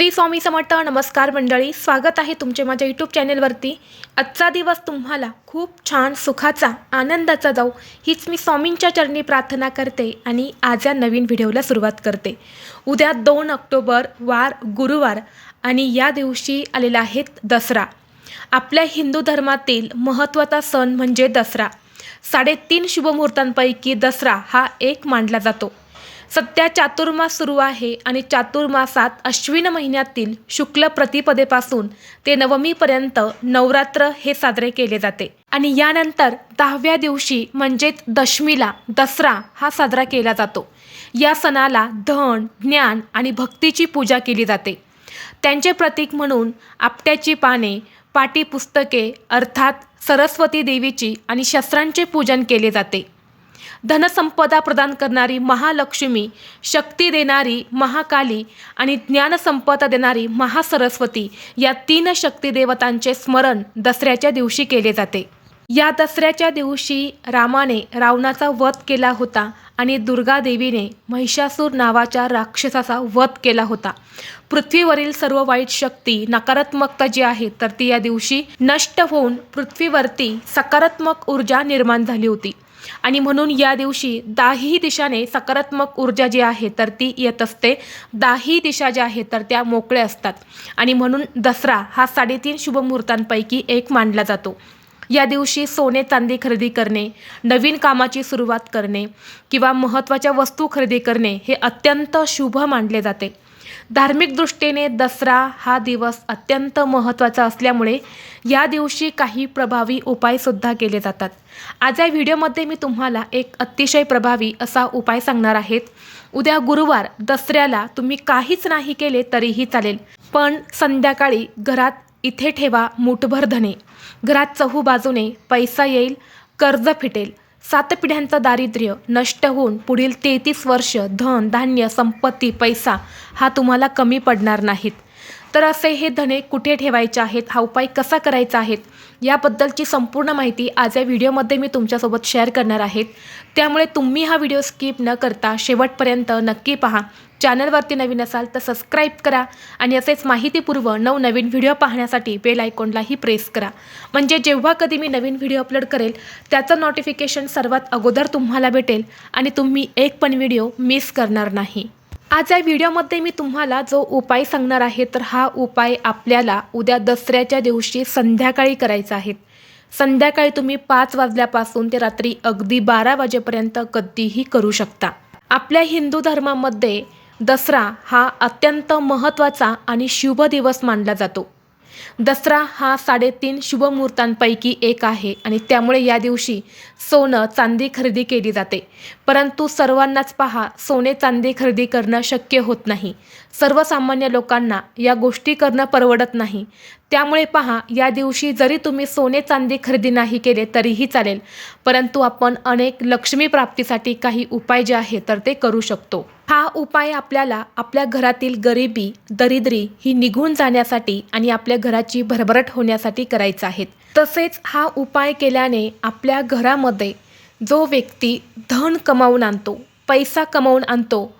श्री स्वामी समर्थ नमस्कार मंडळी स्वागत आहे तुमचे माझ्या यूट्यूब चॅनेलवरती आजचा दिवस तुम्हाला खूप छान सुखाचा आनंदाचा जाऊ हीच मी स्वामींच्या चरणी प्रार्थना करते आणि आज या नवीन व्हिडिओला सुरुवात करते. उद्या दोन ऑक्टोबर वार गुरुवार आणि या दिवशी आलेला आहे दसरा. आपल्या हिंदू धर्मातील महत्त्वाचा सण म्हणजे दसरा. साडेतीन शुभमुहूर्तांपैकी दसरा हा एक मानला जातो. सध्या चातुर्मास सुरू आहे आणि चातुर्मासात अश्विन महिन्यातील शुक्ल प्रतिपदेपासून ते नवमीपर्यंत नवरात्र हे साजरे केले जाते. आणि यानंतर दहाव्या दिवशी म्हणजेच दशमीला दसरा हा साजरा केला जातो. या सणाला धन ज्ञान आणि भक्तीची पूजा केली जाते. त्यांचे प्रतीक म्हणून आपट्याची पाने पाटीपुस्तके अर्थात सरस्वती देवीची आणि शस्त्रांचे पूजन केले जाते. धनसंपदा प्रदान करणारी महालक्ष्मी शक्ती देणारी महाकाली आणि ज्ञानसंपदा देणारी महासरस्वती या तीन शक्तिदेवतांचे स्मरण दसऱ्याच्या दिवशी केले जाते. या दसऱ्याच्या दिवशी रामाने रावणाचा वध केला होता आणि दुर्गादेवीने महिषासूर नावाच्या राक्षसाचा वध केला होता. पृथ्वीवरील सर्व वाईट शक्ती नकारात्मकता जी आहे तर ती या दिवशी नष्ट होऊन पृथ्वीवरती सकारात्मक ऊर्जा निर्माण झाली होती. आणि म्हणून या दिवशी दाही दिशाने सकारात्मक ऊर्जा जी आहे तर ती येत असते. दाही दिशा ज्या आहेत तर त्या मोकळ्या असतात. आणि म्हणून दसरा हा साडेतीन शुभमुहूर्तांपैकी एक मानला जातो. या दिवशी सोने चांदी खरेदी करणे नवीन कामाची सुरुवात करणे किंवा महत्त्वाच्या वस्तू खरेदी करणे हे अत्यंत शुभ मानले जाते. धार्मिक दृष्टीने दसरा हा दिवस अत्यंत महत्त्वाचा असल्यामुळे या दिवशी काही प्रभावी उपायसुद्धा केले जातात. आज या व्हिडिओमध्ये मी तुम्हाला एक अतिशय प्रभावी असा उपाय सांगणार आहेत. उद्या गुरुवार दसऱ्याला तुम्ही काहीच नाही केले तरीही चालेल. पण संध्याकाळी घरात इथे ठेवा मुठभर धने. घरात चहू बाजूने पैसा येईल कर्ज फिटेल. सात पिढ्यांचं दारिद्र्य नष्ट होऊन पुढील तेहतीस वर्ष धन धान्य संपत्ती पैसा हा तुम्हाला कमी पडणार नाहीत. तर असे हे धने कुठे ठेवायचे आहेत? हा उपाय कसा करायचा आहे याबद्दलची संपूर्ण माहिती आज या व्हिडिओमध्ये मी तुमच्यासोबत शेअर करणार आहेत त्यामुळे तुम्ही हा व्हिडिओ स्किप न करता शेवटपर्यंत नक्की पहा. चॅनलवरती नवीन असाल तर सबस्क्राईब करा आणि असेच माहितीपूर्व नवनवीन व्हिडिओ पाहण्यासाठी बेल आयकॉनलाही प्रेस करा. म्हणजे जेव्हा कधी मी नवीन व्हिडिओ अपलोड करेल त्याचं नोटिफिकेशन सर्वात अगोदर तुम्हाला भेटेल आणि तुम्ही एक पण व्हिडिओ मिस करणार नाही. आज या व्हिडिओमध्ये मी तुम्हाला जो उपाय सांगणार आहे तर हा उपाय आपल्याला उद्या दसऱ्याच्या दिवशी संध्याकाळी करायचा आहे. संध्याकाळी तुम्ही पाच वाजल्यापासून ते रात्री अगदी बारा वाजेपर्यंत कधीही करू शकता. आपल्या हिंदू धर्मामध्ये दसरा हा अत्यंत महत्त्वाचा आणि शुभ दिवस मानला जातो. दसरा हा साडेतीन शुभमुहूर्तांपैकी एक आहे आणि त्यामुळे या दिवशी सोनं चांदी खरेदी केली जाते. परंतु सर्वांनाच पहा सोने चांदी खरेदी करणं शक्य होत नाही. सर्वसामान्य लोकांना या गोष्टी करणं परवडत नाही. त्यामुळे पहा या दिवशी जरी तुम्ही सोने चांदी खरेदी नाही केले तरीही चालेल परंतु आपण अनेक लक्ष्मी प्राप्तीसाठी काही उपाय जे आहे तर ते करू शकतो. हा उपाय आपल्याला आपल्या घरातील गरिबी दरिद्री ही निघून जाण्यासाठी आणि आपल्या घराची भरभराट होण्यासाठी करायचा आहे तसेच हा उपाय केल्याने आपल्या घरामध्ये जो व्यक्ती धन कमावून आणतो पैसा कमावून आणतो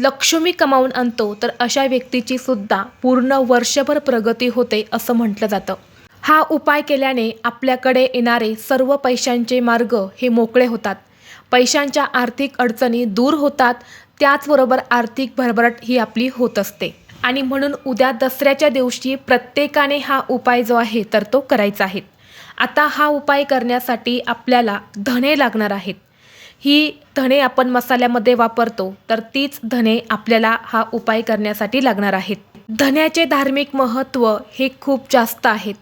लक्ष्मी कमावून आणतो तर अशा व्यक्तीची सुद्धा पूर्ण वर्षभर प्रगती होते असं म्हटलं जातं. हा उपाय केल्याने आपल्याकडे येणारे सर्व पैशांचे मार्ग हे मोकळे होतात. पैशांच्या आर्थिक अडचणी दूर होतात त्याचबरोबर आर्थिक भरभराट ही आपली होत असते. आणि म्हणून उद्या दसऱ्याच्या दिवशी प्रत्येकाने हा उपाय जो आहे तर तो करायचा आहे. आता हा उपाय करण्यासाठी आपल्याला धने लागणार आहेत. ही धने आपण मसाल्यामध्ये वापरतो तर तीच धने आपल्याला हा उपाय करण्यासाठी लागणार आहेत. धण्याचे धार्मिक महत्त्व हे खूप जास्त आहेत.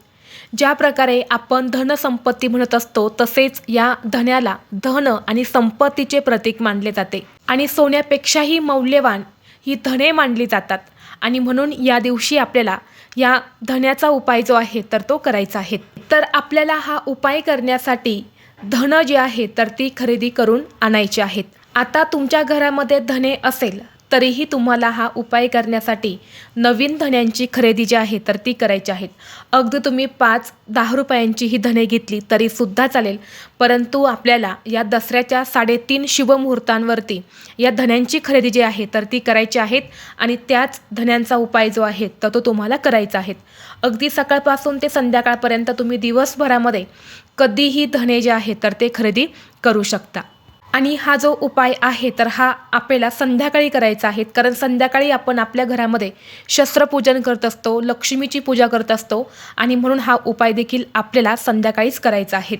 ज्या प्रकारे आपण धनसंपत्ती म्हणत असतो तसेच या धण्याला धन आणि संपत्तीचे प्रतीक मानले जाते. आणि सोन्यापेक्षाही मौल्यवान ही धने मानली जातात. आणि म्हणून या दिवशी आपल्याला या धन्याचा उपाय जो आहे तर तो करायचा आहे. तर आपल्याला हा उपाय करण्यासाठी धनं जी आहे तर ती खरेदी करून आणायची आहेत. आता तुमच्या घरामध्ये धने असेल. तरीही तुम्हाला हा उपाय करण्यासाठी नवीन धण्यांची खरेदी जी आहे तर ती करायची आहेत अगदी तुम्ही पाच दहा रुपयांची ही धने घेतली तरीसुद्धा चालेल. परंतु आपल्याला या दसऱ्याच्या साडेतीन शुभमुहूर्तांवरती या धण्यांची खरेदी जी आहे तर ती करायची आहेत आणि त्याच धण्यांचा उपाय जो आहे तर तो तुम्हाला करायचा आहे. अगदी सकाळपासून ते संध्याकाळपर्यंत तुम्ही दिवसभरामध्ये कधीही धने जे आहे तर ते खरेदी करू शकता. आणि हा जो उपाय आहे तर हा आपल्याला संध्याकाळी करायचा आहे. कारण संध्याकाळी आपण आपल्या घरामध्ये शस्त्रपूजन करत असतो लक्ष्मीची पूजा करत असतो आणि म्हणून हा उपाय देखील आपल्याला संध्याकाळीच करायचा आहे.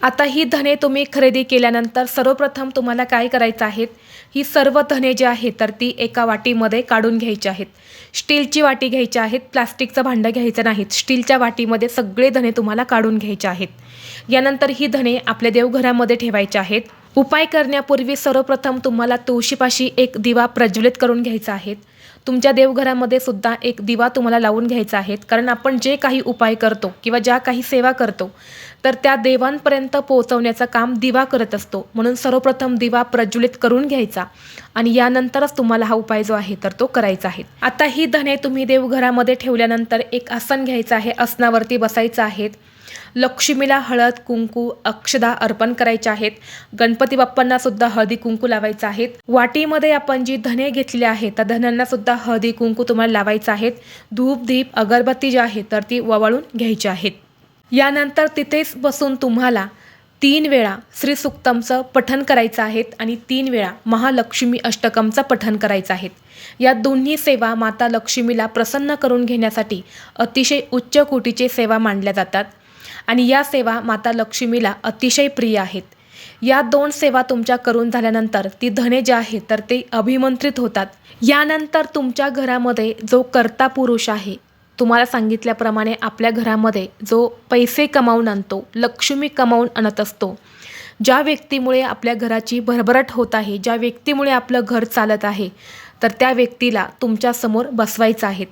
आता ही धने तुम्ही खरेदी केल्यानंतर सर्वप्रथम तुम्हाला काय करायचं आहेत ही सर्व धने जी आहेत तर ती एका वाटीमध्ये काढून घ्यायची आहेत. स्टीलची वाटी घ्यायची आहेत प्लास्टिकचं भांडं घ्यायचं नाहीत. स्टीलच्या वाटीमध्ये सगळे धने तुम्हाला काढून घ्यायचे आहेत. यानंतर ही धने आपल्या देवघरामध्ये ठेवायचे आहेत. उपाय करण्यापूर्वी सर्वप्रथम तुम्हाला तुळशीपाशी एक दिवा प्रज्वलित करून घ्यायचा आहे तुमच्या देवघरामध्ये सुद्धा एक दिवा तुम्हाला लावून घ्यायचा आहे कारण आपण जे काही उपाय करतो किंवा ज्या काही सेवा करतो तर त्या देवांपर्यंत पोहोचवण्याचं काम दिवा करत असतो. म्हणून सर्वप्रथम दिवा प्रज्वलित करून घ्यायचा आणि यानंतरच तुम्हाला हा उपाय जो आहे तर तो करायचा आहे. आता ही धने तुम्ही देवघरामध्ये ठेवल्यानंतर एक आसन घ्यायचं आहे आसनावरती बसायचं आहेत लक्ष्मीला हळद कुंकू अक्षदा अर्पण करायचे आहेत. गणपती बाप्पांना सुद्धा हळदी कुंकू लावायचं आहेत वाटीमध्ये आपण जी धने घेतली आहेत त्या धन्यांना सुद्धा हळदी कुंकू तुम्हाला लावायचं आहेत. धूप दीप अगरबत्ती जी आहे तर ती ववाळून घ्यायची आहेत. यानंतर तिथेच बसून तुम्हाला तीन वेळा श्री सुक्तमचं पठण करायचं आहेत आणि तीन वेळा महालक्ष्मी अष्टकमचं पठण करायचं आहे या दोन्ही सेवा माता लक्ष्मीला प्रसन्न करून घेण्यासाठी अतिशय उच्च कोटीचे सेवा मानल्या जातात आणि या सेवा माता लक्ष्मीला अतिशय प्रिय आहेत. या दोन सेवा तुमच्या करून झाल्यानंतर ती धने जे आहेत तर ते अभिमंत्रित होतात. यानंतर तुमच्या घरामध्ये जो कर्ता पुरुष आहे तुम्हाला सांगितल्याप्रमाणे आपल्या घरामध्ये जो पैसे कमावून आणतो लक्ष्मी कमावून आणत असतो ज्या व्यक्तीमुळे आपल्या घराची भरभराट होत आहे ज्या व्यक्तीमुळे आपलं घर चालत आहे तर त्या व्यक्तीला तुमच्यासमोर बसवायचं आहेत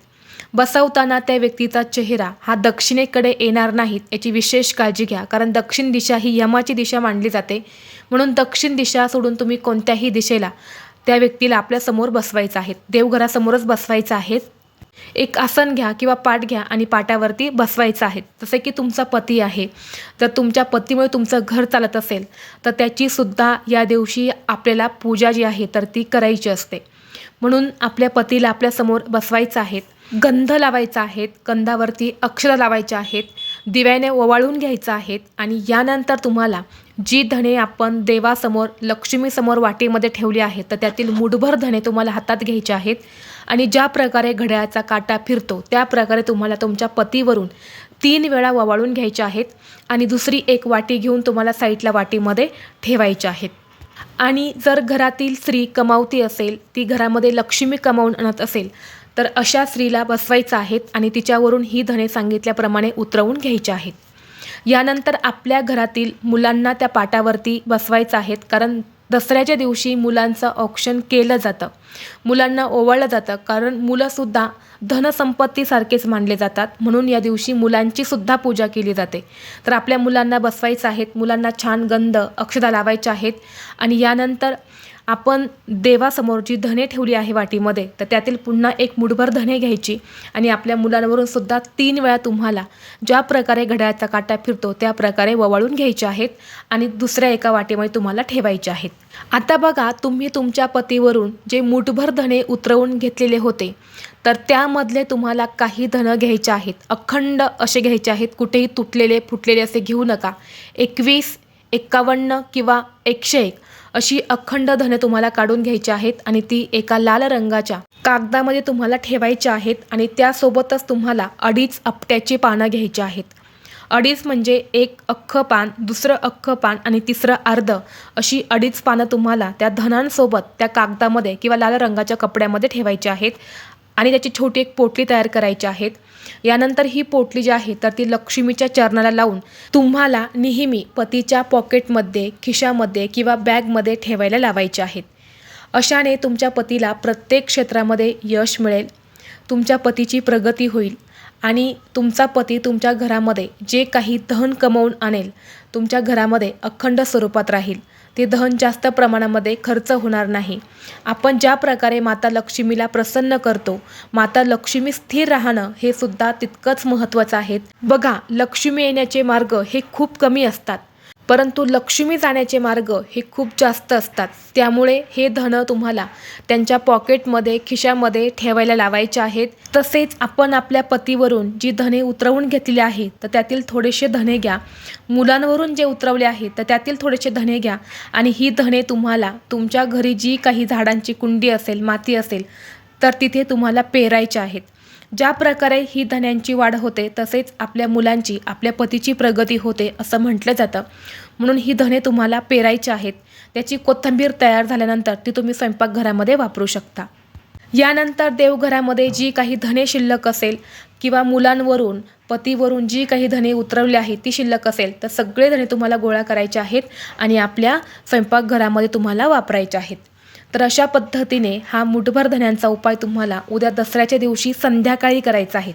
बसवताना त्या व्यक्तीचा चेहरा हा दक्षिणेकडे येणार नाहीत याची विशेष काळजी घ्या कारण दक्षिण दिशा ही यमाची दिशा मानली जाते. म्हणून दक्षिण दिशा सोडून तुम्ही कोणत्याही दिशेला त्या व्यक्तीला आपल्यासमोर बसवायचं आहे. देवघरासमोरच बसवायचं आहे. एक आसन घ्या किंवा पाठ घ्या आणि पाटावरती बसवायचं आहे. जसे की तुमचा पती आहे. जर तुमच्या पतीमुळे तुमचं घर चालत असेल तर त्याचीसुद्धा या दिवशी आपल्याला पूजा जी आहे तर ती करायची असते. म्हणून आपल्या पतीला आपल्यासमोर बसवायचं आहेत गंध लावायचा आहेत गंधावरती अक्षरं लावायचे आहेत दिव्याने ओवाळून घ्यायचं आहेत आणि यानंतर तुम्हाला जी धने आपण देवासमोर लक्ष्मीसमोर वाटीमध्ये ठेवली आहेत तर त्यातील मुठभर धने तुम्हाला हातात घ्यायचे आहेत. आणि ज्या प्रकारे घड्याळाचा काटा फिरतो त्या प्रकारे तुम्हाला तुमच्या पतीवरून तीन वेळा ववाळून घ्यायचे आहेत आणि दुसरी एक वाटी घेऊन तुम्हाला साईडला वाटीमध्ये ठेवायचे आहेत. आणि जर घरातील स्त्री कमावती असेल ती घरामध्ये लक्ष्मी कमावून आणत असेल तर अशा स्त्रीला बसवायचं आहेत आणि तिच्यावरून ही धने सांगितल्याप्रमाणे उतरवून घ्यायची आहेत. यानंतर आपल्या घरातील मुलांना त्या पाटावरती बसवायचं आहेत कारण दसऱ्याच्या दिवशी मुलांचं औक्षण केलं जातं. मुलांना ओवाळलं जातं कारण मुलंसुद्धा धनसंपत्तीसारखेच मानले जातात. म्हणून या दिवशी मुलांची सुद्धा पूजा केली जाते. तर आपल्या मुलांना बसवायचं आहेत मुलांना छान गंध अक्षदा लावायच्या आहेत. आणि यानंतर आपण देवासमोर जी धने ठेवली आहे वाटीमध्ये तर त्यातील पुन्हा एक मुठभर धने घ्यायची आणि आपल्या मुलांवरून सुद्धा तीन वेळा तुम्हाला ज्या प्रकारे घड्याळाचा काटा फिरतो त्या प्रकारे ववाळून घ्यायचे आहेत आणि दुसऱ्या एका वाटीमध्ये तुम्हाला ठेवायचे आहेत. आता बघा तुम्ही तुमच्या पतीवरून जे मुठभर धने उतरवून घेतलेले होते तर त्यामधले तुम्हाला काही धनं घ्यायचे आहेत. अखंड असे घ्यायचे आहेत कुठेही तुटलेले फुटलेले असे घेऊ नका. एकवीस एक्कावन्न किंवा एकशे एक. अशी अखंड धने तुम्हाला काढून घ्यायची आहेत आणि ती एका लाल रंगाच्या कागदामध्ये तुम्हाला ठेवायची आहेत आणि त्यासोबतच तुम्हाला अडीच आपट्याची पानं घ्यायची आहेत. अडीच म्हणजे एक अख्खं पान दुसरं अख्खं पान आणि तिसरं अर्ध अशी अडीच पानं तुम्हाला त्या धनांसोबत त्या कागदामध्ये किंवा लाल रंगाच्या कपड्यामध्ये ठेवायची आहेत. आणि त्याची छोटी एक पोटली तयार करायची आहेत. यानंतर ही पोटली जी आहे तर ती लक्ष्मीच्या चरणाला लावून तुम्हाला नेहमी पतीच्या पॉकेटमध्ये खिशामध्ये किंवा बॅगमध्ये ठेवायला लावायचे आहेत. अशाने तुमच्या पतीला प्रत्येक क्षेत्रामध्ये यश मिळेल. तुमच्या पतीची प्रगती होईल आणि तुमचा पती तुमच्या घरामध्ये जे काही धन कमवून आणेल तुमच्या घरामध्ये अखंड स्वरूपात राहील. ते धन जास्त प्रमाणामध्ये खर्च होणार नाही. आपण ज्या प्रकारे माता लक्ष्मीला प्रसन्न करतो माता लक्ष्मी स्थिर राहणं हे सुद्धा तितकंच महत्त्वाचं आहे. बघा लक्ष्मी येण्याचे मार्ग हे खूप कमी असतात. परंतु लक्ष्मी जाण्याचे मार्ग हे खूप जास्त असतात. त्यामुळे हे धनं तुम्हाला त्यांच्या पॉकेटमध्ये खिशामध्ये ठेवायला लावायचे आहेत. तसेच आपण आपल्या पतीवरून जी धने उतरवून घेतलेली आहेत तर त्यातील थोडेसे धने घ्या. मुलांवरून जे उतरवले आहेत तर त्यातील थोडेसे धने घ्या. आणि ही धने तुम्हाला तुमच्या घरी जी काही झाडांची कुंडी असेल माती असेल तर तिथे तुम्हाला पेरायचे आहेत. ज्या प्रकारे ही धन्यांची वाढ होते तसेच आपल्या मुलांची आपल्या पतीची प्रगती होते असं म्हटलं जातं. म्हणून ही धने तुम्हाला पेरायची आहेत. त्याची कोथिंबीर तयार झाल्यानंतर ती तुम्ही स्वयंपाकघरामध्ये वापरू शकता. यानंतर देवघरामध्ये जी काही धने शिल्लक असेल किंवा मुलांवरून पतीवरून जी काही धने उतरवली आहेत ती शिल्लक असेल तर सगळे धने तुम्हाला गोळा करायचे आहेत आणि आपल्या स्वयंपाकघरामध्ये तुम्हाला वापरायचे आहेत. तर अशा पद्धतीने हा मुठभर धन्यांचा उपाय तुम्हाला उद्या दसऱ्याच्या दिवशी संध्याकाळी करायचा आहे.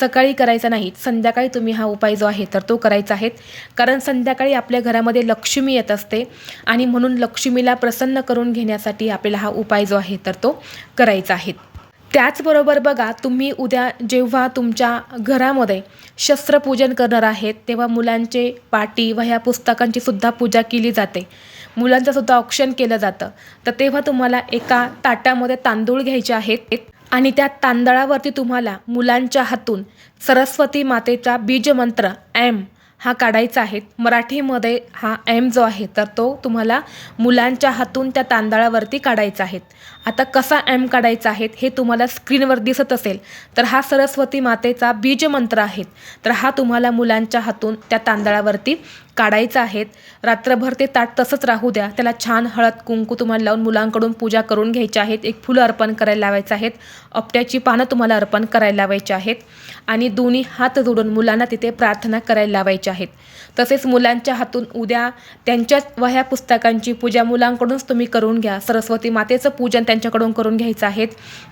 सकाळी करायचा नाही संध्याकाळी तुम्ही हा उपाय जो आहे तर तो करायचा आहे. कारण संध्याकाळी आपल्या घरामध्ये लक्ष्मी येत असते आणि म्हणून लक्ष्मीला प्रसन्न करून घेण्यासाठी आपल्याला हा उपाय जो आहे तर तो करायचा आहे. त्याचबरोबर बघा तुम्ही उद्या जेव्हा तुमच्या घरामध्ये शस्त्रपूजन करणार आहेत तेव्हा मुलांचे पाटी वह्या पुस्तकांची सुद्धा पूजा केली जाते. मुलांचं सुद्धा औक्षण केलं जातं. तर तेव्हा तुम्हाला एका ताटामध्ये तांदूळ घ्यायचे आहेत आणि त्या तांदळावरती तुम्हाला मुलांच्या हातून सरस्वती मातेचा बीजमंत्र एम हा काढायचा आहे. मराठीमध्ये हा एम जो आहे तर तो तुम्हाला मुलांच्या हातून त्या तांदळावरती काढायचा आहे. आता कसा एम काढायचा आहे हे तुम्हाला स्क्रीनवर दिसत असेल तर हा सरस्वती मातेचा बीजमंत्र आहे. तर हा तुम्हाला मुलांच्या हातून त्या तांदळावरती काढायचं आहेत. रात्रभर ते ताट तसंच राहू द्या. त्याला छान हळद कुंकू तुम्हाला लावून मुलांकडून पूजा करून घ्यायच्या आहेत. एक फुलं अर्पण करायला लावायचं आहेत. अपट्याची पानं तुम्हाला अर्पण करायला लावायची आहेत. आणि दोन्ही हात जोडून मुलांना तिथे प्रार्थना करायला लावायची आहेत. तसेच मुलांच्या हातून उद्या त्यांच्याच वह्या पुस्तकांची पूजा मुलांकडूनच तुम्ही करून घ्या. सरस्वती मातेचं पूजन त्यांच्याकडून करून घ्यायचं आहेत.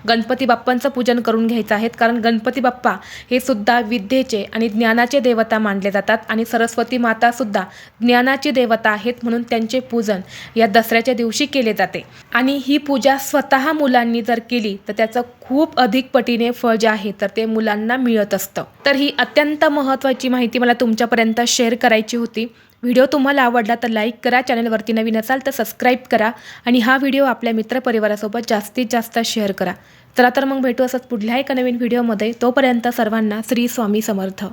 गणपती बाप्पांचं पूजन करून घ्यायचं आहेत. कारण गणपती बाप्पा हे सुद्धा विद्येचे आणि ज्ञानाचे देवता मानले जातात. आणि सरस्वती मातासुद्धा सुद्धा ज्ञानाची देवता आहेत म्हणून त्यांचे पूजन या दसऱ्याच्या दिवशी केले जाते. आणि ही पूजा स्वतः मुलांनी जर केली तर त्याचं खूप अधिक पटीने फळ जे आहे तर ते मुलांना मिळत असतं. तर ही अत्यंत महत्त्वाची माहिती मला तुमच्यापर्यंत शेअर करायची होती. व्हिडिओ तुम्हाला आवडला तर लाईक करा चॅनलवरती नवीन असाल तर सबस्क्राईब करा आणि हा व्हिडिओ आपल्या मित्रपरिवारासोबत जास्तीत जास्त शेअर करा. चला तर मग भेटू असंच पुढल्या एका नवीन व्हिडिओमध्ये. तोपर्यंत सर्वांना श्री स्वामी समर्थ.